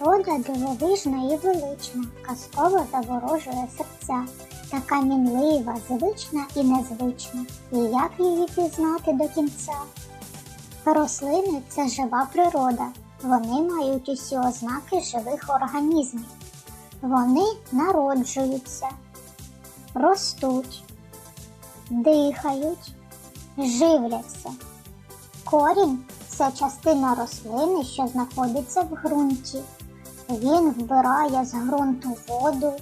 Природа дивовижна і велична, казково заворожує серця, така мінлива, звична і незвична. І як її пізнати до кінця? Рослини це жива природа. Вони мають усі ознаки живих організмів. Вони народжуються, ростуть, дихають, живляться. Корінь це частина рослини, що знаходиться в ґрунті. Він вбирає з ґрунту воду,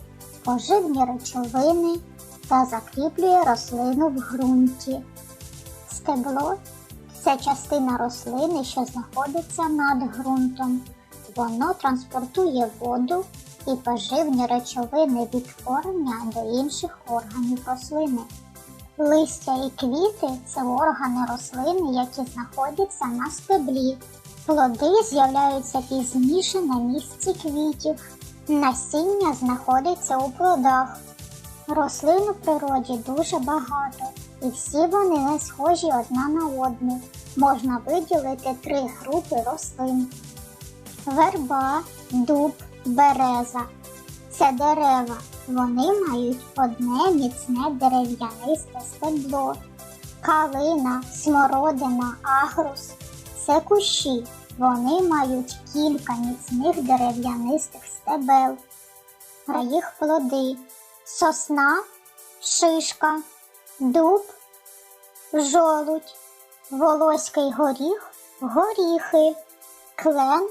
поживні речовини та закріплює рослину в ґрунті. Стебло це частина рослини, що знаходиться над ґрунтом. Воно транспортує воду і поживні речовини від корення до інших органів рослини. Листя і квіти це органи рослини, які знаходяться на стеблі. Плоди з'являються пізніше на місці квітів. Насіння знаходиться у плодах. Рослин у природі дуже багато, і всі вони не схожі одна на одну. Можна виділити три групи рослин: верба, дуб, береза. Це дерева. Вони мають одне міцне дерев'янисте стебло. Калина, смородина, агрус це кущі. Вони мають кілька міцних дерев'янистих стебел. А їх плоди сосна, шишка, дуб, жолудь, волоський горіх, горіхи, клен,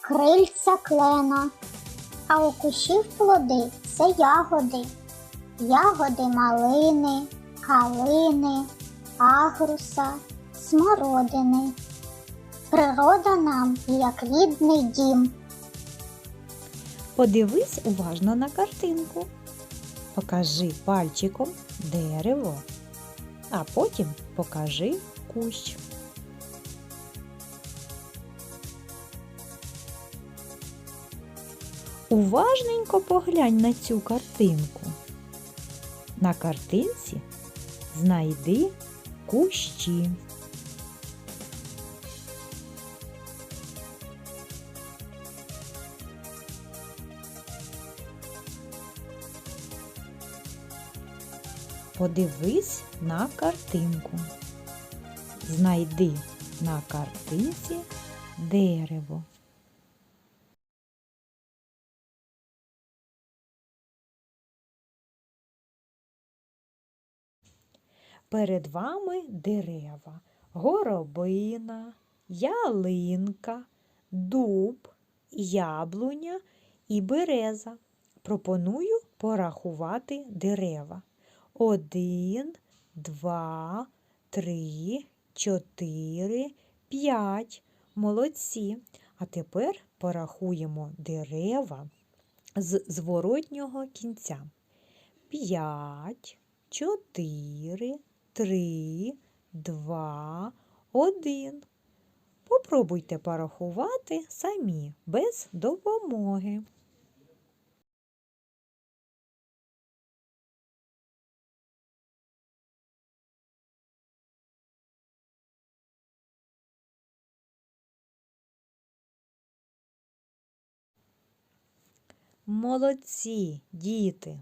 крильця клена. А у кущів плоди це ягоди, ягоди малини, калини, агруса, смородини. Природа нам як рідний дім. Подивись уважно на картинку. Покажи пальчиком дерево, а потім покажи кущ. Уважненько поглянь на цю картинку. На картинці знайди кущі. Подивись на картинку. Знайди на картинці дерево. Перед вами дерева, горобина, ялинка, дуб, яблуня і береза. Пропоную порахувати дерева. Один, два, три, чотири, п'ять. Молодці. А тепер порахуємо дерева з зворотнього кінця. П'ять, чотири, три, два, один. Попробуйте порахувати самі без допомоги. Молодці, діти!